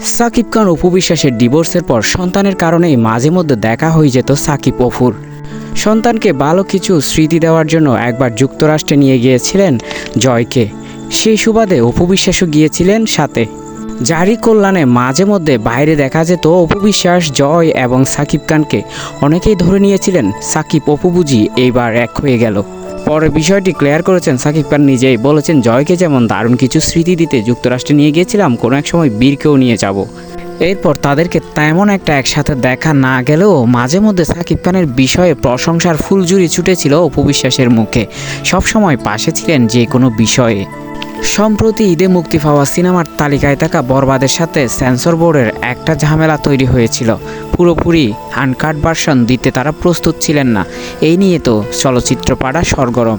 সাকিব খান অপু বিশ্বাসের ডিভোর্সের পর সন্তানের কারণেই মাঝে মধ্যে দেখা হয়ে যেত সাকিব অপুর সন্তানকে ভালো কিছু স্মৃতি দেওয়ার জন্য একবার যুক্তরাষ্ট্রে নিয়ে গিয়েছিলেন জয়কে। সেই সুবাদে অপু বিশ্বাসও গিয়েছিলেন সাথে। জারি কল্যাণে মাঝে মধ্যে বাইরে দেখা যেত অপু বিশ্বাস জয় এবং সাকিব খানকে। অনেকেই ধরে নিয়েছিলেন, সাকিব অপু বুঝি এইবার এক হয়ে গেল। পরে বিষয়টি ক্লিয়ার করেছেন সাকিব খান নিজেই। বলেছেন, জয়কে যেমন দারুণ কিছু স্মৃতি দিতে যুক্তরাষ্ট্রে নিয়ে গিয়েছিলাম, কোনো এক সময় বীরকেও নিয়ে যাব। এরপর তাদেরকে তেমন একটা একসাথে দেখা না গেলেও মাঝে মধ্যে সাকিব খানের বিষয়ে প্রশংসার ফুলজুরি ছুটেছিল অপু বিশ্বাসের মুখে। সবসময় পাশে ছিলেন যে কোনো বিষয়ে। সম্প্রতি ঈদে মুক্তি পাওয়া সিনেমার তালিকায় থাকা বরবাদের সাথে সেন্সর বোর্ডের একটা ঝামেলা তৈরি হয়েছিল। পুরোপুরি আনকাট ভার্সন দিতে তারা প্রস্তুত ছিলেন না। এই নিয়ে তো চলচ্চিত্র পাড়া সরগরম।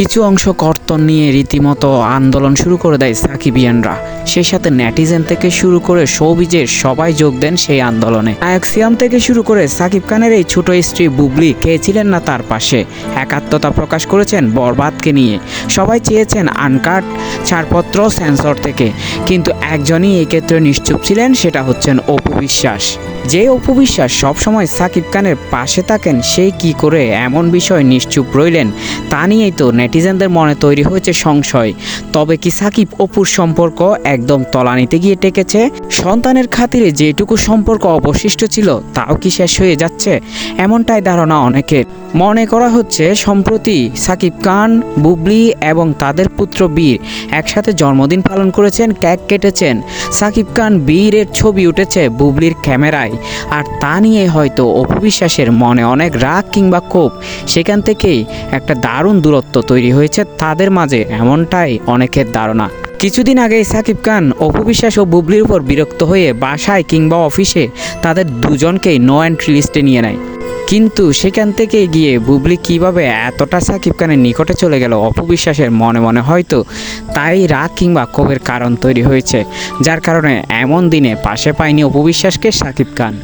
কিছু অংশ কর্তন নিয়ে রীতিমতো আন্দোলন শুরু করে দেয় সাকিবিয়ানরা। সেই সাথে নেটিজেন থেকে শুরু করে সৌবিজের সবাই যোগ দেন সেই আন্দোলনে। নায়ক সিয়াম থেকে শুরু করে সাকিব খানের এই ছোট স্ত্রী বুবলি কে ছিলেন না তার পাশে? একাত্মতা প্রকাশ করেছেন বরবাদকে নিয়ে। সবাই চেয়েছেন আনকাট ছাড়পত্র সেন্সর থেকে। কিন্তু একজনই এই ক্ষেত্রে নিশ্চুপ ছিলেন, সেটা হচ্ছেন অপু বিশ্বাস। যে অপু বিশ্বাস সবসময় সাকিব খানের পাশে থাকেন সেই কি করে এমন বিষয় নিশ্চুপ রইলেন তা নিয়েই তো নেটিজেনদের মনে তৈরি হয়েছে সংশয়। তবে কি সাকিব অপুর সম্পর্ক একদম তলানিতে গিয়ে টেকেছে? সন্তানের খাতিরে যেটুকু সম্পর্ক অবশিষ্ট ছিল, তাও কি শেষ হয়ে যাচ্ছে? এমনটাই ধারণা অনেকের। মনে করা হচ্ছে, সম্প্রতি সাকিব খান, বুবলি এবং তাদের পুত্র বীর একসাথে জন্মদিন পালন করেছেন, কেক কেটেছেন। সাকিব খান বীরের ছবি উঠেছে বুবলির ক্যামেরায়। আর তা নিয়ে হয়তো অপবিশ্বাসের মনে অনেক রাগ কিংবা ক্ষোভ। সেখান থেকেই একটা দারুণ দূরত্ব তৈরি হয়েছে তাদের মাঝে এমনটাই অনেকের ধারণা। কিছুদিন আগে সাকিব খান অপবিশ্বাস ও বুবলির উপর বিরক্ত হয়ে বাসায় কিংবা অফিসে তাদের দুজনকেই নো এন্ট্রি লিস্টে নিয়ে নেয়। কিন্তু সেখান থেকে গিয়ে বুবলি কীভাবে এতটা সাকিব খানের নিকটে চলে গেল অপবিশ্বাসের মনে মনে হয়তো তাই রাগ কিংবা ক্ষোভের কারণ তৈরি হয়েছে, যার কারণে এমন দিনে পাশে পায়নি অপবিশ্বাসকে সাকিব খান।